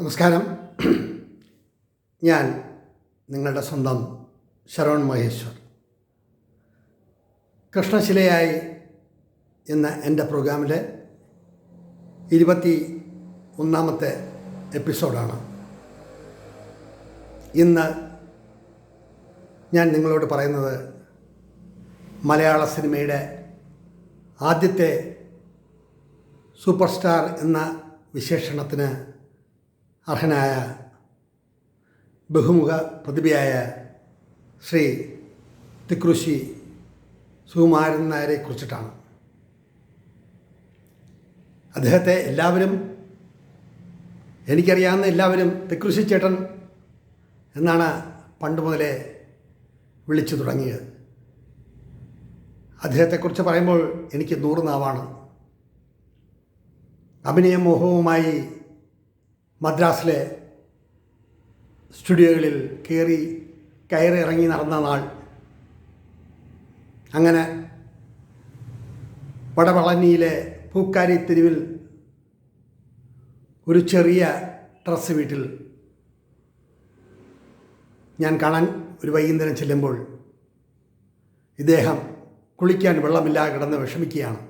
നമസ്കാരം. ഞാൻ നിങ്ങളുടെ സ്വന്തം ശരവൺ മഹേശ്വർ. കൃഷ്ണശിലയായി എന്ന എന്റെ പ്രോഗ്രാമിലെ ഇരുപത്തി ഒന്നാമത്തെ എപ്പിസോഡാണ്. ഇന്ന് ഞാൻ നിങ്ങളോട് പറയുന്നത് മലയാള സിനിമയുടെ ആദ്യത്തെ സൂപ്പർ സ്റ്റാർ എന്ന വിശേഷണത്തിന് അർഹനായ ബഹുമുഖ പ്രതിഭയായ ശ്രീ തിക്രുശി സുകുമാരൻ നായരെ കുറിച്ചിട്ടാണ്. അദ്ദേഹത്തെ എല്ലാവരും എനിക്കറിയാവുന്ന എല്ലാവരും തിക്രുശി ചേട്ടൻ എന്നാണ് പണ്ട് മുതലേ വിളിച്ചു തുടങ്ങിയത്. അദ്ദേഹത്തെക്കുറിച്ച് പറയുമ്പോൾ എനിക്ക് നൂറ് നാവാണ്. അഭിനയമോഹവുമായി മദ്രാസിലെ സ്റ്റുഡിയോകളിൽ കയറി കയറി ഇറങ്ങി നടന്ന നാൾ. അങ്ങനെ വടവളനിയിലെ പൂക്കാരി തെരുവിൽ ഒരു ചെറിയ ഡ്രസ് വീട്ടിൽ ഞാൻ കാണാൻ ഒരു വൈകുന്നേരം ചെല്ലുമ്പോൾ ഇദ്ദേഹം കുളിക്കാൻ വെള്ളമില്ലാതെ കിടന്ന് വിഷമിക്കുകയാണ്.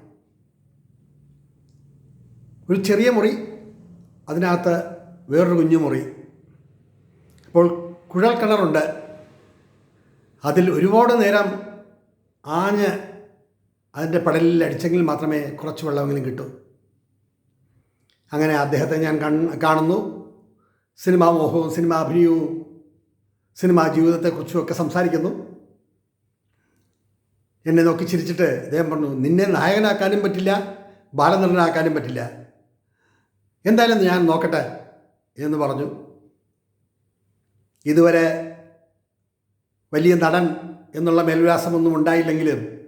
ഒരു ചെറിയ മുറി അതിനകത്ത് വേറൊരു കുഞ്ഞു മുറി. അപ്പോൾ കുഴൽ കിണറുണ്ട്. അതിൽ ഒരുപാട് നേരം ആഞ്ഞ് അതിന്റെ പടലിൽ അടിച്ചെങ്കിൽ മാത്രമേ കുറച്ച് വെള്ളമെങ്കിലും കിട്ടൂ. അങ്ങനെ അദ്ദേഹത്തെ ഞാൻ കാണുന്നു. സിനിമാ മോഹവും സിനിമാ അഭിനയവും സിനിമാ ജീവിതത്തെക്കുറിച്ചും ഒക്കെ സംസാരിക്കുന്നു. എന്നെ നോക്കി ചിരിച്ചിട്ട് അദ്ദേഹം പറഞ്ഞു നിന്നെ നായകനാക്കാനും പറ്റില്ല ബാലനടനാക്കാനും പറ്റില്ല. എന്തായാലും ഞാൻ നോക്കട്ടെ. എന്ന് പറഞ്ഞു. ഇതുവരെ വലിയ നടൻ എന്നുള്ള മേൽവിലാസമൊന്നും ഉണ്ടായില്ലെങ്കിലും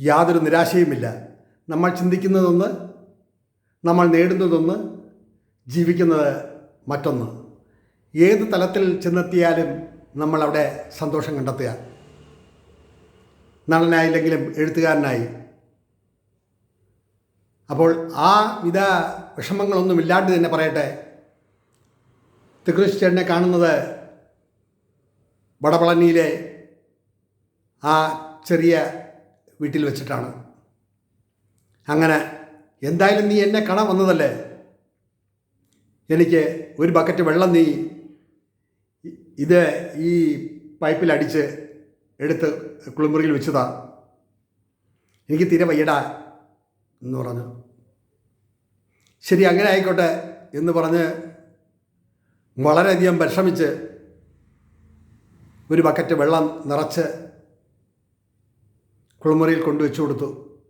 യാതൊരു നിരാശയുമില്ല. നമ്മൾ ചിന്തിക്കുന്നതൊന്ന് നമ്മൾ നേടുന്നതൊന്ന് ജീവിക്കുന്നത് മറ്റൊന്ന്. ഏത് തലത്തിൽ ചെന്നെത്തിയാലും നമ്മളവിടെ സന്തോഷം കണ്ടെത്തുക. നടനായില്ലെങ്കിലും എഴുത്തുകാരനായി. അപ്പോൾ ആ വിധ വിഷമങ്ങളൊന്നും ഇല്ലാണ്ട് തന്നെ പറയട്ടെ. തികൃഷ് ചേട്ടനെ കാണുന്നത് വടപളനിയിലെ ആ ചെറിയ വീട്ടിൽ വെച്ചിട്ടാണ്. അങ്ങനെ എന്തായാലും നീ എന്നെ കാണാൻ വന്നതല്ലേ? എനിക്ക് ഒരു ബക്കറ്റ് വെള്ളം നീ ഇത് ഈ പൈപ്പിൽ അടിച്ച് എടുത്ത് കുളിമുറിയിൽ വെച്ചതാ. എനിക്ക് തീരെ വയ്യടാ എന്ന് പറഞ്ഞു. ശരി അങ്ങനെ ആയിക്കോട്ടെ എന്ന് പറഞ്ഞ് വളരെയധികം പരിശ്രമിച്ച് ഒരു ബക്കറ്റ് വെള്ളം നിറച്ച് കുളിമുറിയിൽ കൊണ്ടുവച്ചു കൊടുത്തു.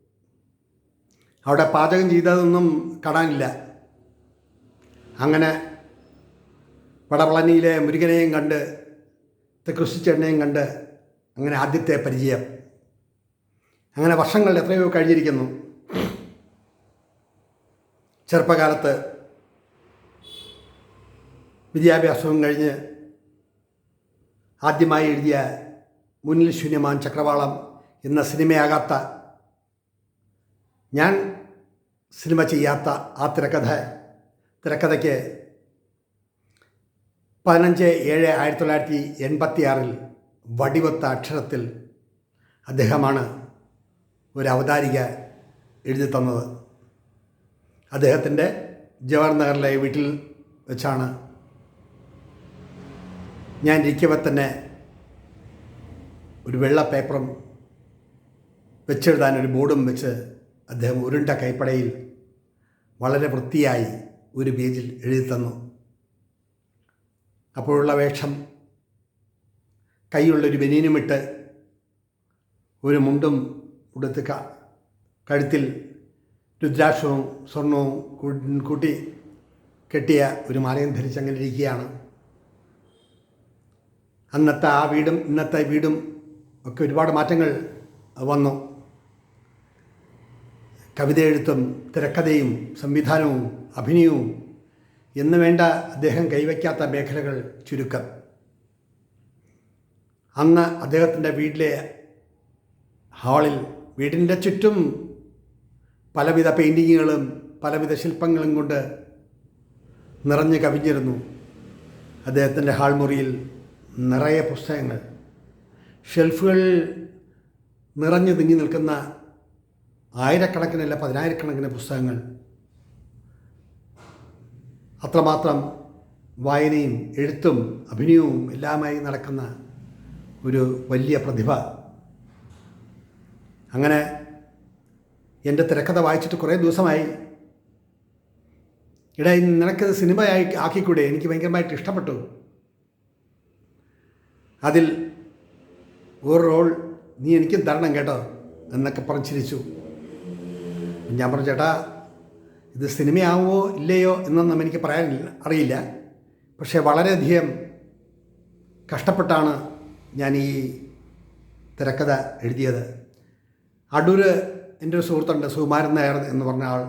അവിടെ പാചകം ചെയ്തതൊന്നും കാണാനില്ല അങ്ങനെ വടപളനിയിലെ മുരുകനെയും കണ്ട് തെക്കൃഷിച്ചെണ്ണയും കണ്ട് അങ്ങനെ ആദ്യത്തെ പരിചയം. അങ്ങനെ വർഷങ്ങൾ എത്രയോ കഴിഞ്ഞിരിക്കുന്നു. ചെറുപ്പകാലത്ത് വിദ്യാഭ്യാസവും കഴിഞ്ഞ് ആദ്യമായി എഴുതിയ മുന്നിൽ ശൂന്യമാൻ ചക്രവാളം എന്ന സിനിമയാകാത്ത ഞാൻ സിനിമ ചെയ്യാത്ത ആ തിരക്കഥ തിരക്കഥയ്ക്ക് പതിനഞ്ച് ഏഴ് ആയിരത്തി തൊള്ളായിരത്തി എൺപത്തി ആറിൽ വടിവത്ത അക്ഷരത്തിൽ അദ്ദേഹമാണ് ഒരു അവതാരിക എഴുതി തന്നത്. അദ്ദേഹത്തിന്റെ ജവഹർ നഗറിലെ വീട്ടിൽ വെച്ചാണ് ഞാൻ ഇരിക്കവെ തന്നെ ഒരു വെള്ള പേപ്പറും വെച്ചെഴുതാൻ ഒരു ബോർഡും വെച്ച് അദ്ദേഹം ഉരുണ്ട കൈപ്പടയിൽ വളരെ വൃത്തിയായി ഒരു പേജിൽ എഴുതി തന്നു. അപ്പോഴുള്ള വേഷം കൈയുള്ളൊരു ബനീനുമിട്ട് ഒരു മുണ്ടും ഉടുത്ത് കഴുത്തിൽ രുദ്രാക്ഷവും സ്വർണവും കൂട്ടി കെട്ടിയ ഒരു മാലയും ധരിച്ച് അങ്ങനെ ഇരിക്കുകയാണ്. അന്നത്തെ ആ വീടും ഇന്നത്തെ വീടും ഒക്കെ ഒരുപാട് മാറ്റങ്ങൾ വന്നു. കവിത എഴുത്തും തിരക്കഥയും സംവിധാനവും അഭിനയവും എന്ന് വേണ്ട അദ്ദേഹം കൈവയ്ക്കാത്ത മേഖലകൾ ചുരുക്കം. അന്ന് അദ്ദേഹത്തിന്റെ വീട്ടിലെ ഹാളിൽ വീടിന്റെ ചുറ്റും പലവിധ പെയിന്റിങ്ങുകളും പലവിധ ശില്പങ്ങളും കൊണ്ട് നിറഞ്ഞു കവിഞ്ഞിരുന്നു. അദ്ദേഹത്തിന്റെ ഹാൾമുറിയിൽ നിറയെ പുസ്തകങ്ങൾ. ഷെൽഫുകളിൽ നിറഞ്ഞു തിങ്ങി നിൽക്കുന്ന ആയിരക്കണക്കിനല്ല പതിനായിരക്കണക്കിന് പുസ്തകങ്ങൾ. അത്രമാത്രം വായനയും എഴുത്തും അഭിനയവും എല്ലാമായി നടക്കുന്ന ഒരു വലിയ പ്രതിഭ. അങ്ങനെ എന്റെ തിരക്കഥ വായിച്ചിട്ട് കുറേ ദിവസമായി. ഇടയിൽ നിനക്കത് സിനിമയായി ആക്കിക്കൂടെ? എനിക്ക് ഭയങ്കരമായിട്ട് ഇഷ്ടപ്പെട്ടു. അതിൽ ഒരു റോൾ നീ എനിക്ക് തരണം കേട്ടോ എന്നൊക്കെ പറഞ്ഞ് ചിരിച്ചു ഞാൻ പറഞ്ഞു ചേട്ടാ ഇത് സിനിമയാവോ ഇല്ലയോ എന്നൊന്നും എനിക്ക് പറയാനില്ല അറിയില്ല. പക്ഷേ വളരെയധികം കഷ്ടപ്പെട്ടാണ് ഞാൻ ഈ തിരക്കഥ എഴുതിയത്. അടൂര് എന്റെ ഒരു സുഹൃത്തുണ്ട് സുകുമാരൻ നായർ എന്ന് പറഞ്ഞ ആൾ.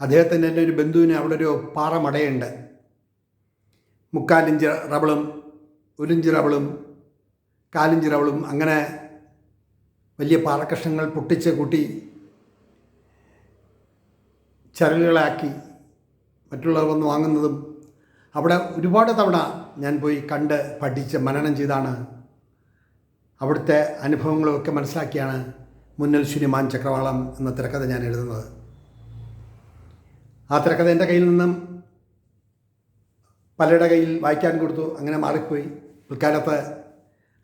അദ്ദേഹത്തിന്റെ എന്റെ ഒരു ബന്ധുവിന് അവിടെ ഒരു പാറമടയുണ്ട്. മുക്കാലിഞ്ച് റബിളും ഒരിഞ്ച് കാലിഞ്ചിറവളും അങ്ങനെ വലിയ പാറക്കഷ്ണങ്ങൾ പൊട്ടിച്ച് കൂട്ടി ചരലുകളാക്കി മറ്റുള്ളവർ വന്ന് വാങ്ങുന്നതും അവിടെ ഒരുപാട് തവണ ഞാൻ പോയി കണ്ട് പഠിച്ച് മനനം ചെയ്താണ്. അവിടുത്തെ അനുഭവങ്ങളൊക്കെ മനസ്സിലാക്കിയാണ് മുന്നൽ ശുനിമാൻ ചക്രവാളം എന്ന തിരക്കഥ ഞാൻ എഴുതുന്നത്. ആ തിരക്കഥ എന്റെ കയ്യിൽ നിന്നും പലരുടെ കയ്യിൽ വായിക്കാൻ കൊടുത്തു അങ്ങനെ മാറിപ്പോയി. പിൽക്കാലത്ത്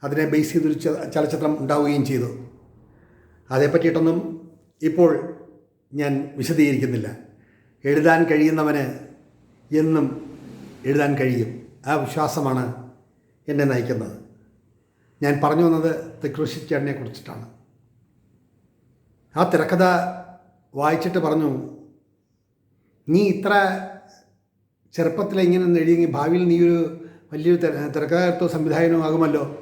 അതിനെ ബേസ് ചെയ്തൊരു ചലച്ചിത്രം ഉണ്ടാവുകയും ചെയ്തു. അതേപ്പറ്റിയിട്ടൊന്നും ഇപ്പോൾ ഞാൻ വിശദീകരിക്കുന്നില്ല. എഴുതാൻ കഴിയുന്നവന് എന്നും എഴുതാൻ കഴിയും. ആ വിശ്വാസമാണ് എന്നെ നയിക്കുന്നത്. ഞാൻ പറഞ്ഞു വന്നത് തെക്കൃഷിച്ചേട്ടനെ കുറിച്ചിട്ടാണ്. ആ തിരക്കഥ വായിച്ചിട്ട് പറഞ്ഞു നീ ഇത്ര ചെറുപ്പത്തിൽ ഇങ്ങനെ എഴുതിയെങ്കിൽ ഭാവിയിൽ നീ ഒരു വലിയൊരു തിര- തിരക്കഥാകൃത്തോ സംവിധായകനോ ആകുമല്ലോ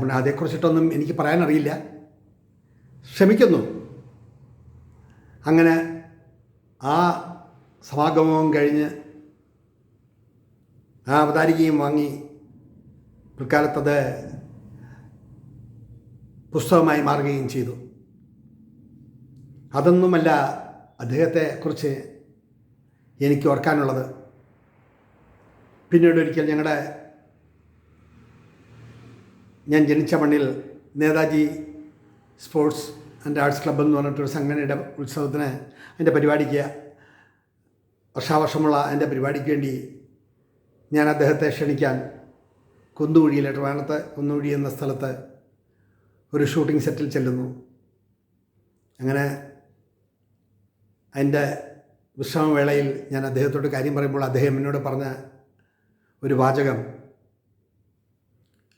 പറഞ്ഞു അതേക്കുറിച്ചിട്ടൊന്നും എനിക്ക് പറയാനറിയില്ല. ശ്രമിക്കുന്നു അങ്ങനെ ആ സമാഗമവും കഴിഞ്ഞ് ആ അവതാരികയും വാങ്ങി പിൽക്കാലത്തത് പുസ്തകമായി മാറുകയും ചെയ്തു. അതൊന്നുമല്ല അദ്ദേഹത്തെക്കുറിച്ച് എനിക്ക് ഓർക്കാനുള്ളത്. പിന്നീട് ഒരിക്കൽ ഞങ്ങളുടെ ഞാൻ ജനിച്ച മണ്ണിൽ Netaji sports and arts club എന്ന് പറഞ്ഞിട്ടൊരു സംഘടനയുടെ ഉത്സവത്തിന് അതിന്റെ പരിപാടിക്ക് വർഷാവർഷമുള്ള അതിന്റെ പരിപാടിക്ക് വേണ്ടി ഞാൻ അദ്ദേഹത്തെ ക്ഷണിക്കാൻ കുന്നുകുഴിയിലെ ട്രിവാൻഡ്രത്ത് കുന്നുകുഴി എന്ന സ്ഥലത്ത് ഒരു ഷൂട്ടിംഗ് സെറ്റിൽ ചെല്ലുന്നു. അങ്ങനെ അതിന്റെ വിശ്രമവേളയിൽ ഞാൻ അദ്ദേഹത്തോട് കാര്യം പറയുമ്പോൾ അദ്ദേഹം എന്നോട് പറഞ്ഞ ഒരു വാചകം.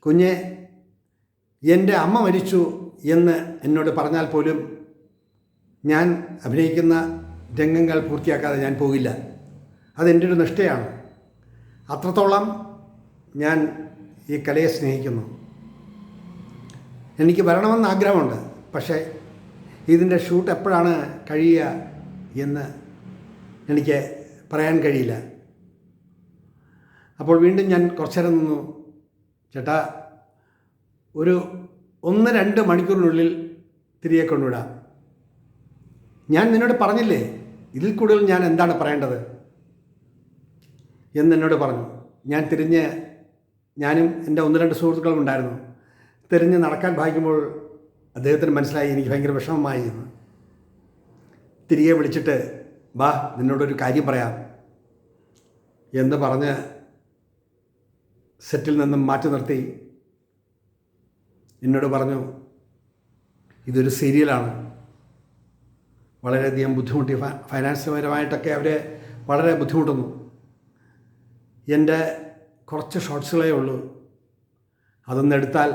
കുഞ്ഞെ എന്റെ അമ്മ മരിച്ചു എന്ന് എന്നോട് പറഞ്ഞാൽ പോലും ഞാൻ അഭിനയിക്കുന്ന രംഗങ്ങൾ പൂർത്തിയാക്കാതെ ഞാൻ പോകില്ല. അതെന്റെ ഒരു നിഷ്ഠയാണ്. അത്രത്തോളം ഞാൻ ഈ കലയെ സ്നേഹിക്കുന്നു. എനിക്ക് വരണമെന്ന് ആഗ്രഹമുണ്ട്. പക്ഷേ ഇതിന്റെ ഷൂട്ട് എപ്പോഴാണ് കഴിയുക എന്ന് എനിക്ക് പറയാൻ കഴിയില്ല. അപ്പോൾ വീണ്ടും ഞാൻ കുറച്ചു നേരം നിന്നു. ചേട്ടാ ഒരു ഒന്ന് രണ്ട് മണിക്കൂറിനുള്ളിൽ തിരികെ കൊണ്ടുവിടാം. ഞാൻ നിന്നോട് പറഞ്ഞില്ലേ ഇതിൽ കൂടുതൽ ഞാൻ എന്താണ് പറയേണ്ടത്? എന്നെന്നോട് പറഞ്ഞു. ഞാൻ തിരിഞ്ഞ് ഞാനും എന്റെ ഒന്ന് രണ്ട് സുഹൃത്തുക്കളും ഉണ്ടായിരുന്നു. തിരിഞ്ഞ് നടക്കാൻ ഭാഗ്യമ്പോൾ അദ്ദേഹത്തിന് മനസ്സിലായി എനിക്ക് ഭയങ്കര വിഷമമായി എന്ന്. തിരികെ വിളിച്ചിട്ട് വാ നിന്നോടൊരു കാര്യം പറയാം. എന്ന് പറഞ്ഞ് സെറ്റിൽ നിന്നും മാറ്റി നിർത്തി. എന്നോട് പറഞ്ഞു ഇതൊരു സീരിയലാണ്. വളരെയധികം ബുദ്ധിമുട്ടി. ഫൈനാൻസ്യപരമായിട്ടൊക്കെ ഫൈനാൻസ് പരമായിട്ടൊക്കെ അവർ വളരെ ബുദ്ധിമുട്ടുന്നു. എന്റെ കുറച്ച് ഷോർട്സുകളേ ഉള്ളൂ. അതൊന്ന് എടുത്താൽ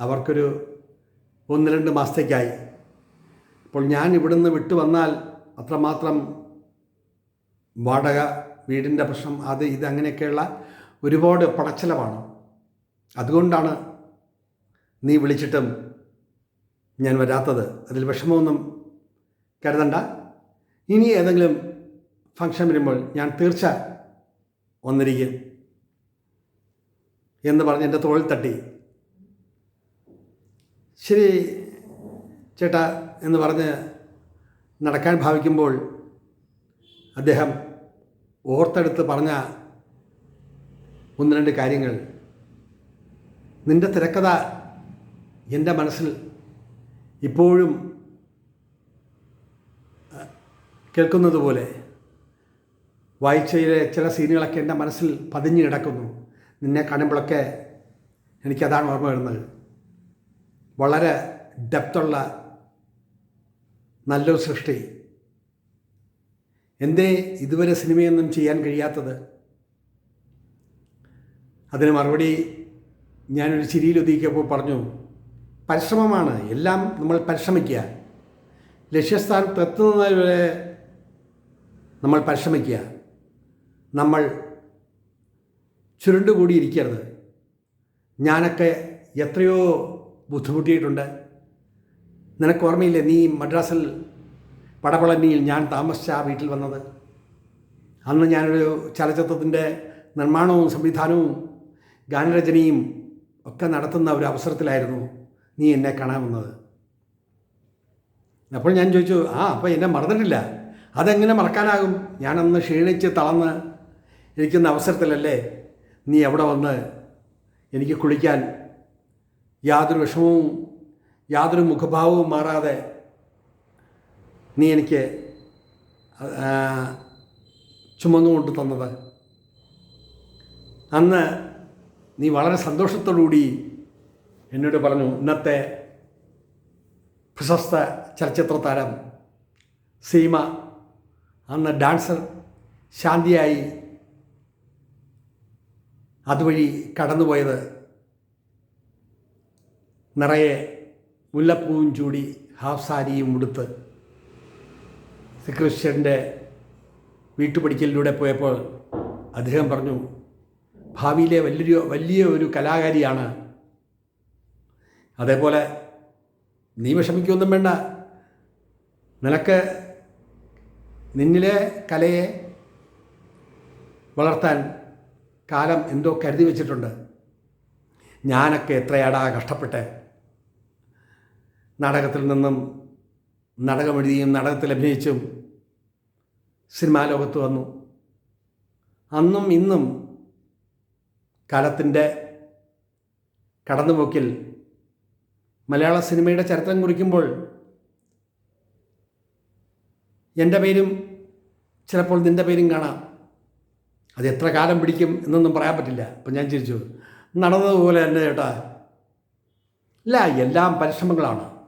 അവർക്കൊരു ഒന്ന് രണ്ട് മാസത്തേക്കായി. അപ്പോൾ ഞാൻ ഇവിടുന്ന് വിട്ടു വന്നാൽ അത്രമാത്രം വാടക വീടിന്റെ പ്രശ്നം അത് ഇത് അങ്ങനെയൊക്കെയുള്ള ഒരുപാട് പടച്ചിലവാണ് അതുകൊണ്ടാണ് നീ വിളിച്ചിട്ടും ഞാൻ വരാത്തത്. അതിൽ വിഷമമൊന്നും കരുതണ്ട. ഇനി ഏതെങ്കിലും ഫംഗ്ഷൻ വരുമ്പോൾ ഞാൻ തീർച്ച വന്നിരിക്കും എന്ന് പറഞ്ഞ് എന്റെ തോളിൽ തട്ടി. ശരി ചേട്ടാ എന്ന് പറഞ്ഞ് നടക്കാൻ ഭാവിക്കുമ്പോൾ അദ്ദേഹം ഓർത്തെടുത്ത് പറഞ്ഞ ഒന്ന് രണ്ട് കാര്യങ്ങൾ. നിന്റെ തിരക്കഥ എന്റെ മനസ്സിൽ ഇപ്പോഴും കേൾക്കുന്നത് പോലെ വായിച്ചയിലെ ചില സീനുകളൊക്കെ എന്റെ മനസ്സിൽ പതിഞ്ഞു കിടക്കുന്നു. നിന്നെ കാണുമ്പോഴൊക്കെ എനിക്കതാണ് ഓർമ്മ വരുന്നത്. വളരെ ഡെപ്തുള്ള നല്ലൊരു സൃഷ്ടി. എന്തേ ഇതുവരെ സിനിമയൊന്നും ചെയ്യാൻ കഴിയാത്തത്? അതിന് മറുപടി ഞാനൊരു ചിരിയിൽ ഒതുക്കിയപ്പോൾ പറഞ്ഞു പരിശ്രമമാണ് എല്ലാം നമ്മൾ പരിശ്രമിക്കുക. ലക്ഷ്യസ്ഥാനത്ത് എത്തുന്നത് വരെ നമ്മൾ പരിശ്രമിക്കുക. നമ്മൾ ചുരുണ്ടുകൂടിയിരിക്കരുത്. ഞാനൊക്കെ എത്രയോ ബുദ്ധിമുട്ടിയിട്ടുണ്ട്. നിനക്ക് ഓർമ്മയില്ലേ നീ മദ്രാസിൽ പടപളനിയിൽ ഞാൻ താമസിച്ച ആ വീട്ടിൽ വന്നത്? അന്ന് ഞാനൊരു ചലച്ചിത്രത്തിന്റെ നിർമ്മാണവും സംവിധാനവും ഗാനരചനയും ഒക്കെ നടത്തുന്ന ഒരു അവസരത്തിലായിരുന്നു നീ എന്നെ കാണാൻ വന്നത് അപ്പോൾ ഞാൻ ചോദിച്ചു ആ അപ്പോൾ എന്നെ മറന്നിട്ടില്ല. അതെങ്ങനെ മറക്കാനാകും? ഞാനന്ന് ക്ഷീണിച്ച് തളർന്ന് ഇരിക്കുന്ന അവസരത്തിലല്ലേ നീ അവിടെ വന്ന് എനിക്ക് കുളിക്കാൻ യാതൊരു വിഷമവും യാതൊരു മുഖഭാവവും മാറാതെ നീ എനിക്ക് ചുമന്നുകൊണ്ട് തന്നത്. അന്ന് നീ വളരെ സന്തോഷത്തോടുകൂടി എന്നോട് പറഞ്ഞു ഇന്നത്തെ പ്രശസ്ത ചലച്ചിത്ര താരം സീമ അന്ന് ഡാൻസർ ശാന്തിയായി അതുവഴി കടന്നുപോയത് നിറയെ മുല്ലപ്പൂവും ചൂടി ഹാഫ് സാരിയും ഉടുത്ത് ശ്രീകൃഷ്ണന്റെ വീട്ടുപടിക്കലിലൂടെ പോയപ്പോൾ അദ്ദേഹം പറഞ്ഞു ഭാവിയിലെ വലിയ വലിയ ഒരു കലാകാരിയാണ്. അതേപോലെ നീ വിഷമിക്കൊന്നും വേണ്ട. നിനക്ക് നിന്നിലെ കലയെ വളർത്താൻ കാലം എന്തോ കരുതി വച്ചിട്ടുണ്ട്. ഞാനൊക്കെ എത്രയാടാ കഷ്ടപ്പെട്ട് നാടകത്തിൽ നിന്നും നാടകമെഴുതിയും നാടകത്തിൽ അഭിനയിച്ചും സിനിമാ ലോകത്ത് വന്നു. അന്നും ഇന്നും കാലത്തിന്റെ കടന്നുപോക്കിൽ മലയാള സിനിമയുടെ ചരിത്രം കുറിക്കുമ്പോൾ എന്റെ പേരും ചിലപ്പോൾ നിന്റെ പേരും കാണാം. അത് എത്ര കാലം പിടിക്കും എന്നൊന്നും പറയാൻ പറ്റില്ല. അപ്പം ഞാൻ ചിരിച്ചു. നടന്നതുപോലെ തന്നെ ചേട്ടാ. ഇല്ല എല്ലാം പരിശ്രമങ്ങളാണ്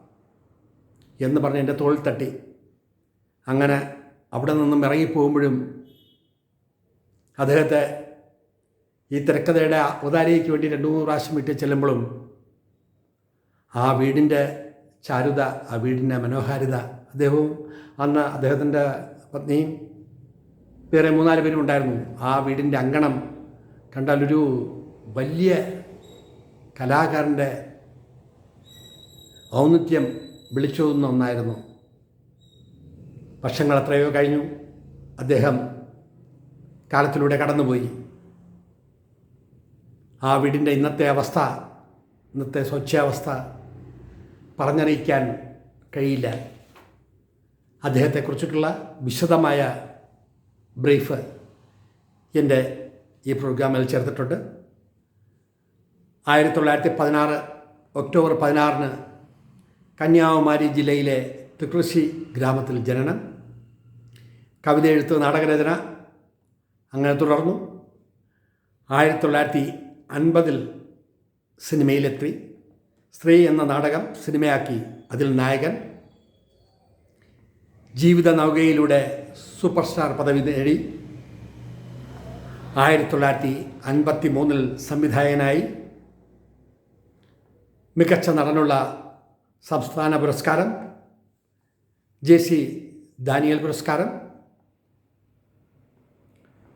എന്ന് പറഞ്ഞ് എന്റെ തോളിൽ തട്ടി. അങ്ങനെ അവിടെ നിന്നും ഇറങ്ങിപ്പോകുമ്പോഴും അദ്ദേഹത്തെ ഈ തിരക്കഥയുടെ അവതാരികയ്ക്ക് വേണ്ടി രണ്ട് മൂന്ന് പ്രാവശ്യം വിട്ട് ചെല്ലുമ്പോഴും ആ വീടിന്റെ ചാരുത ആ വീടിന്റെ മനോഹാരിത അദ്ദേഹവും അന്ന് അദ്ദേഹത്തിന്റെ പത്നിയും വേറെ മൂന്നാൽ പേരും ഉണ്ടായിരുന്നു. ആ വീടിന്റെ അങ്കണം കണ്ടാലൊരു വലിയ കലാകാരന്റെ ഔന്നിത്യം വിളിച്ചോതുന്ന ഒന്നായിരുന്നു. വർഷങ്ങൾ എത്രയോ കഴിഞ്ഞു. അദ്ദേഹം കാലത്തിലൂടെ കടന്നുപോയി. ആ വീടിന്റെ ഇന്നത്തെ അവസ്ഥ ഇന്നത്തെ സ്വച്ഛാവസ്ഥ പറഞ്ഞറിയിക്കാൻ കഴിയില്ല. അദ്ദേഹത്തെക്കുറിച്ചിട്ടുള്ള വിശദമായ ബ്രീഫ് എന്റെ ഈ പ്രോഗ്രാമിൽ ചേർത്തിട്ടുണ്ട്. ആയിരത്തി തൊള്ളായിരത്തി പതിനാറ് ഒക്ടോബർ പതിനാറിന് കന്യാകുമാരി ജില്ലയിലെ തൃക്കൃഷി ഗ്രാമത്തിൽ ജനനം. കവിത എഴുത്ത് നാടകരചന അങ്ങനെ തുടർന്നു. ആയിരത്തി തൊള്ളായിരത്തി അൻപതിൽ സിനിമയിലെത്തി. സ്ത്രീ എന്ന നാടകം സിനിമയാക്കി. അതിൽ നായകൻ ജീവിത നൗകയിലൂടെ സൂപ്പർ സ്റ്റാർ പദവി നേടി. ആയിരത്തി തൊള്ളായിരത്തി അൻപത്തി മൂന്നിൽ സംവിധായകനായി. മികച്ച നടനുള്ള സംസ്ഥാന പുരസ്കാരം. ജെ സി ദാനിയൽ പുരസ്കാരം.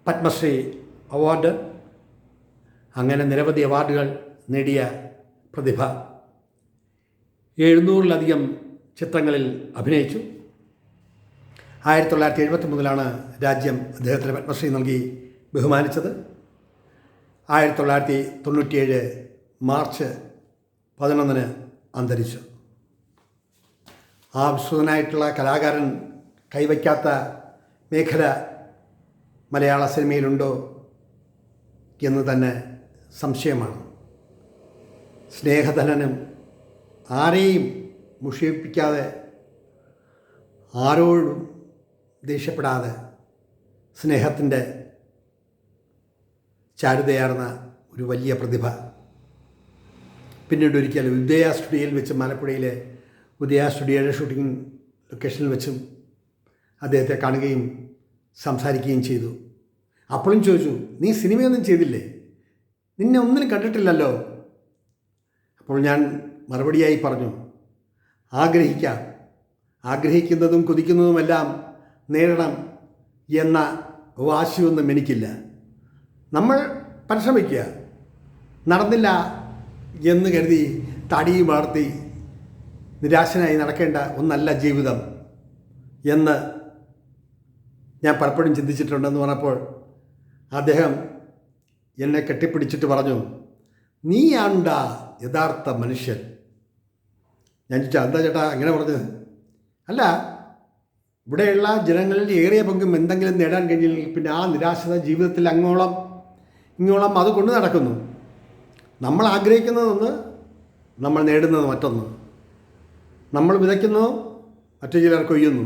പത്മശ്രീ അവാർഡ്. അങ്ങനെ നിരവധി അവാർഡുകൾ നേടിയ പ്രതിഭ. എഴുന്നൂറിലധികം ചിത്രങ്ങളിൽ അഭിനയിച്ചു. ആയിരത്തി തൊള്ളായിരത്തി എഴുപത്തി മൂന്നിലാണ് രാജ്യം അദ്ദേഹത്തിന് പത്മശ്രീ നൽകി ബഹുമാനിച്ചത്. ആയിരത്തി തൊള്ളായിരത്തി തൊണ്ണൂറ്റിയേഴ് മാർച്ച് പതിനൊന്നിന് അന്തരിച്ചു. ആ വിശ്വതനായിട്ടുള്ള കലാകാരൻ കൈവയ്ക്കാത്ത മേഖല മലയാള സിനിമയിലുണ്ടോ എന്ന് തന്നെ സംശയമാണ്. സ്നേഹധനനും ആരെയും മുഷിപ്പിക്കാതെ ആരോടും ദേഷ്യപ്പെടാതെ സ്നേഹത്തിന്റെ ചാരുതയാർന്ന ഒരു വലിയ പ്രതിഭ. പിന്നീട് ഒരിക്കൽ ഉദയ സ്റ്റുഡിയോയിൽ വെച്ച് ആലപ്പുഴയിലെ ഉദയ സ്റ്റുഡിയോയുടെ ഷൂട്ടിംഗ് ലൊക്കേഷനിൽ വെച്ചും അദ്ദേഹത്തെ കാണുകയും സംസാരിക്കുകയും ചെയ്തു. അപ്പോഴും ചോദിച്ചു നീ സിനിമയൊന്നും ചെയ്തില്ലേ? നിന്നെ ഒന്നിനും കണ്ടിട്ടില്ലല്ലോ. അപ്പോൾ ഞാൻ മറുപടിയായി പറഞ്ഞു ആഗ്രഹിക്കാം. ആഗ്രഹിക്കുന്നതും കൊതിക്കുന്നതുമെല്ലാം നേടണം എന്ന വാശിയൊന്നും എനിക്കില്ല. നമ്മൾ പരിശ്രമിക്കുക. നടന്നില്ല എന്ന് കരുതി തടിയും വളർത്തി നിരാശനായി നടക്കേണ്ട ഒന്നല്ല ജീവിതം എന്ന് ഞാൻ പലപ്പോഴും ചിന്തിച്ചിട്ടുണ്ടെന്ന് പറഞ്ഞപ്പോൾ അദ്ദേഹം എന്നെ കെട്ടിപ്പിടിച്ചിട്ട് പറഞ്ഞു നീയാണ്ടാ യഥാർത്ഥ മനുഷ്യൻ. ഞാൻ ചോദിച്ചാൽ എന്താ ചേട്ടാ അങ്ങനെ പറഞ്ഞത്? അല്ല ഇവിടെയുള്ള ജനങ്ങളിൽ ഏറിയ പങ്കും എന്തെങ്കിലും നേടാൻ കഴിഞ്ഞില്ലെങ്കിൽ പിന്നെ ആ നിരാശത ജീവിതത്തിൽ അങ്ങോളം ഇങ്ങോളം അത് കൊണ്ട് നടക്കുന്നു. നമ്മൾ ആഗ്രഹിക്കുന്നതൊന്ന് നമ്മൾ നേടുന്നത് മറ്റൊന്ന്. നമ്മൾ വിതയ്ക്കുന്നു മറ്റു ചിലർ കൊയ്യുന്നു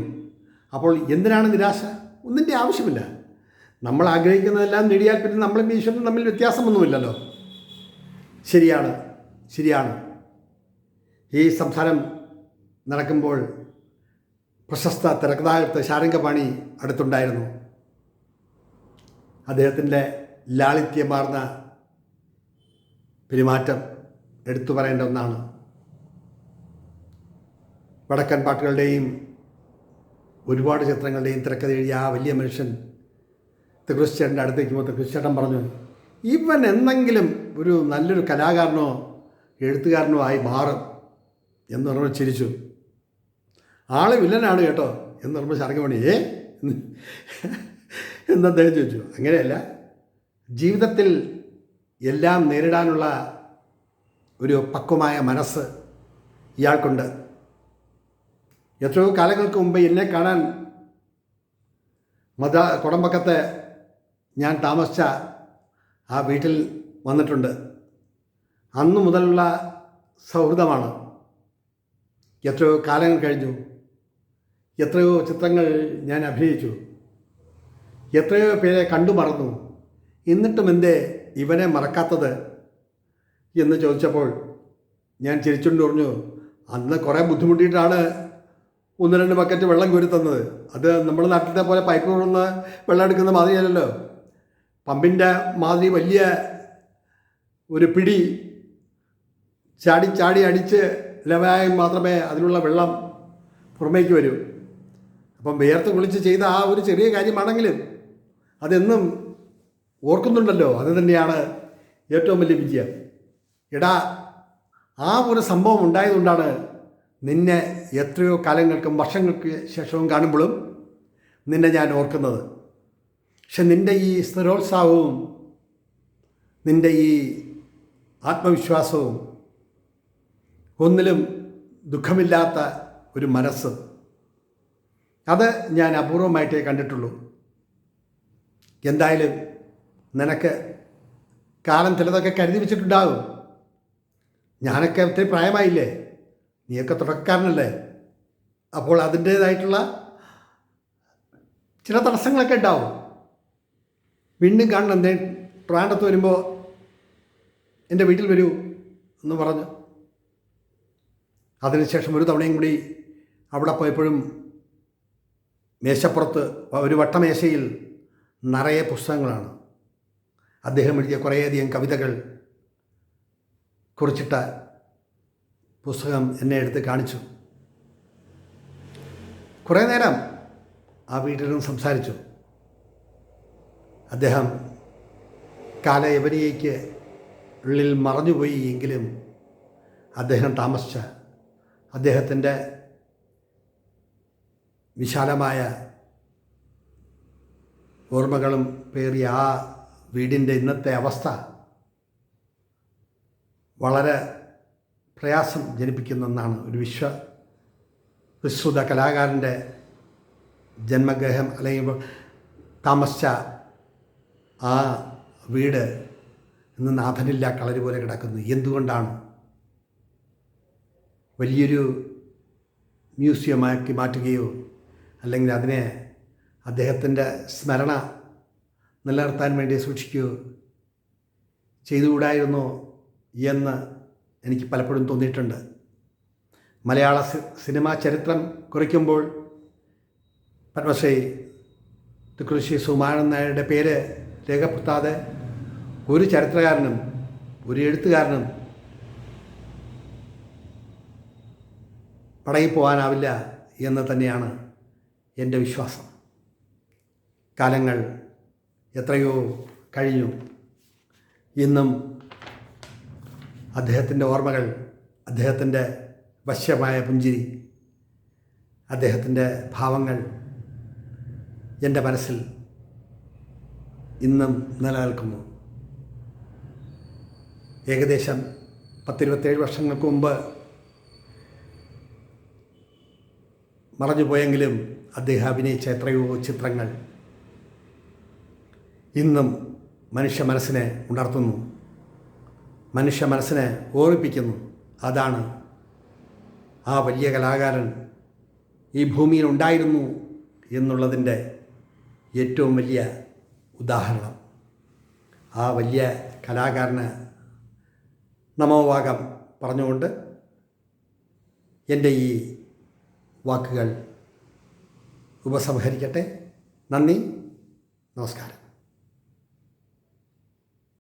അപ്പോൾ എന്തിനാണ് നിരാശ? ഒന്നിന്റെ ആവശ്യമില്ല. നമ്മൾ ആഗ്രഹിക്കുന്നതെല്ലാം നേടിയാൽ പിന്നെ നമ്മളും ഈശ്വരനും തമ്മിൽ വ്യത്യാസമൊന്നുമില്ലല്ലോ. ശരിയാണ് ശരിയാണ്. ഈ സംസാരം നടക്കുമ്പോൾ പ്രശസ്ത തിരക്കഥാകൃത്ത് ശാരംഗപാണി അടുത്തുണ്ടായിരുന്നു. അദ്ദേഹത്തിന്റെ ലാളിത്യമാർന്ന പെരുമാറ്റം എടുത്തു പറയേണ്ട ഒന്നാണ്. വടക്കൻ പാട്ടുകളുടെയും ഒരുപാട് ചിത്രങ്ങളുടെയും തിരക്കഥ എഴുതിയ ആ വലിയ മനുഷ്യൻ തീർച്ചയായിട്ടും അടുത്തേക്ക് പോകുമ്പോൾ തീർച്ചയായിട്ടും പറഞ്ഞു ഇവൻ എന്തെങ്കിലും ഒരു നല്ലൊരു കലാകാരനോ എഴുത്തുകാരനോ ആയി മാറും എന്ന് പറഞ്ഞപ്പോൾ ചിരിച്ചു. ആൾ വില്ലനാണ് കേട്ടോ എന്ന് പറഞ്ഞപ്പോൾ ശർക്കമണി ഏ? എന്ന് അദ്ദേഹം ചോദിച്ചു. അങ്ങനെയല്ല ജീവിതത്തിൽ എല്ലാം നേരിടാനുള്ള ഒരു പക്വമായ മനസ്സ് ഇയാൾക്കുണ്ട്. എത്രയോ കാലങ്ങൾക്ക് മുമ്പ് എന്നെ കാണാൻ മത കുടമ്പക്കത്തെ ഞാൻ താമസിച്ച ആ വീട്ടിൽ വന്നിട്ടുണ്ട്. അന്നു മുതലുള്ള സൗഹൃദമാണ്. എത്രയോ കാലങ്ങൾ കഴിഞ്ഞു. എത്രയോ ചിത്രങ്ങൾ ഞാൻ അഭിനയിച്ചു. എത്രയോ പേരെ കണ്ടു മറന്നു. എന്നിട്ടും എന്തേ ഇവനെ മറക്കാത്തത് എന്ന് ചോദിച്ചപ്പോൾ ഞാൻ ചിരിച്ചുകൊണ്ട് പറഞ്ഞു അന്ന് കുറേ ബുദ്ധിമുട്ടിയിട്ടാണ് ഒന്ന് രണ്ട് ബക്കറ്റ് വെള്ളം കോരി തന്നത്. അത് നമ്മുടെ നാട്ടിലത്തെ പോലെ പൈപ്പ് തുറന്ന് വെള്ളം എടുക്കുന്ന മാതിരിയല്ലല്ലോ. പമ്പിന്റെ മാതിരി വലിയ ഒരു പിടി ചാടി ചാടി അടിച്ച് ലെവലായി മാത്രമേ അതിനുള്ള വെള്ളം പുറമേക്ക് വരൂ. അപ്പം വേർത്ത് കുളിച്ച് ചെയ്ത ആ ഒരു ചെറിയ കാര്യമാണെങ്കിലും അതെന്നും ഓർക്കുന്നുണ്ടല്ലോ. അത് തന്നെയാണ് ഏറ്റവും വലിയ വിജയം. എടാ ആ ഒരു സംഭവം ഉണ്ടായതുകൊണ്ടാണ് നിന്നെ എത്രയോ കാലങ്ങൾക്കും വർഷങ്ങൾക്ക് ശേഷവും കാണുമ്പോഴും നിന്നെ ഞാൻ ഓർക്കുന്നത്. പക്ഷെ നിന്റെ ഈ സ്ഥിരോത്സാഹവും നിന്റെ ഈ ആത്മവിശ്വാസവും ഒന്നിലും ദുഃഖമില്ലാത്ത ഒരു മനസ്സ് അത് ഞാൻ അപൂർവമായിട്ടേ കണ്ടിട്ടുള്ളൂ. എന്തായാലും നിനക്ക് കാലം ചിലതൊക്കെ കരുതി വെച്ചിട്ടുണ്ടാകും. ഞാനൊക്കെ ഒത്തിരി പ്രായമായില്ലേ? നീയൊക്കെ തുടക്കക്കാരനല്ലേ? അപ്പോൾ അതിന്റേതായിട്ടുള്ള ചില തടസ്സങ്ങളൊക്കെ ഉണ്ടാവും. വീണ്ടും കാണണം. എന്തേ ട്രാൻഡത്ത് വരുമ്പോൾ എന്റെ വീട്ടിൽ വരൂ എന്ന് പറഞ്ഞു. അതിനുശേഷം ഒരു തവണയും കൂടി അവിടെ പോയപ്പോഴും മേശപ്പുറത്ത് ഒരു വട്ടമേശയിൽ നിറയെ പുസ്തകങ്ങളാണ്. അദ്ദേഹം എഴുതിയ കുറേയധികം കവിതകൾ കുറിച്ചിട്ട പുസ്തകം എന്നെ എടുത്ത് കാണിച്ചു. കുറേ നേരം ആ വീട്ടിലും സംസാരിച്ചു. അദ്ദേഹം കാലയവനിയേക്ക് ഉള്ളിൽ മറഞ്ഞുപോയി എങ്കിലും അദ്ദേഹം താമസിച്ച അദ്ദേഹത്തിന്റെ വിശാലമായ ഓർമ്മകളും പേറിയ ആ വീടിന്റെ ഇന്നത്തെ അവസ്ഥ വളരെ പ്രയാസം ജനിപ്പിക്കുന്ന ഒന്നാണ്. ഒരു വിശ്വ വിശ്രുത കലാകാരന്റെ ജന്മഗ്രഹം അല്ലെങ്കിൽ താമസിച്ച ആ വീട് ഇന്ന് നാഥനില്ല കളര് പോലെ കിടക്കുന്നു. എന്തുകൊണ്ടാണ്? വലിയൊരു മ്യൂസിയമാക്കി മാറ്റുകയോ അല്ലെങ്കിൽ അതിനെ അദ്ദേഹത്തിന്റെ സ്മരണ നിലനിർത്താൻ വേണ്ടി സൂക്ഷിക്കുകയോ ചെയ്തുകൂടായിരുന്നോ എന്ന് എനിക്ക് പലപ്പോഴും തോന്നിയിട്ടുണ്ട്. മലയാള സിനിമാ ചരിത്രം കുറിക്കുമ്പോൾ പത്മശ്രീ തുക്കുറിശി സുമാരൻ നായരുടെ പേര് രേഖപ്പെടുത്താതെ ഒരു ചരിത്രകാരനും ഒരു എഴുത്തുകാരനും പടയിപ്പോവാനാവില്ല എന്ന് തന്നെയാണ് എന്റെ വിശ്വാസം. കാലങ്ങൾ എത്രയോ കഴിഞ്ഞു. ഇന്നും അദ്ദേഹത്തിന്റെ ഓർമ്മകൾ അദ്ദേഹത്തിന്റെ വശ്യമായ പുഞ്ചിരി അദ്ദേഹത്തിന്റെ ഭാവങ്ങൾ എന്റെ മനസ്സിൽ ഇന്നും നിലനിൽക്കുന്നു. ഏകദേശം പത്തിരുപത്തേഴ് വർഷങ്ങൾക്ക് മുമ്പ് മറഞ്ഞുപോയെങ്കിലും അദ്ദേഹം അഭിനയിച്ച എത്രയോ ചിത്രങ്ങൾ ഇന്നും മനുഷ്യ മനസ്സിനെ ഉണർത്തുന്നു. മനുഷ്യ മനസ്സിനെ ഓർമ്മിപ്പിക്കുന്നു. അതാണ് ആ വലിയ കലാകാരൻ ഈ ഭൂമിയിൽ ഉണ്ടായിരുന്നു എന്നുള്ളതിന്റെ ഏറ്റവും വലിയ ഉദാഹരണം. ആ വലിയ കലാകാരന് നമോവാകം പറഞ്ഞുകൊണ്ട് എന്റെ ഈ വാക്കുകൾ ഉപസംഹരിക്കട്ടെ. നന്ദി. നമസ്കാരം.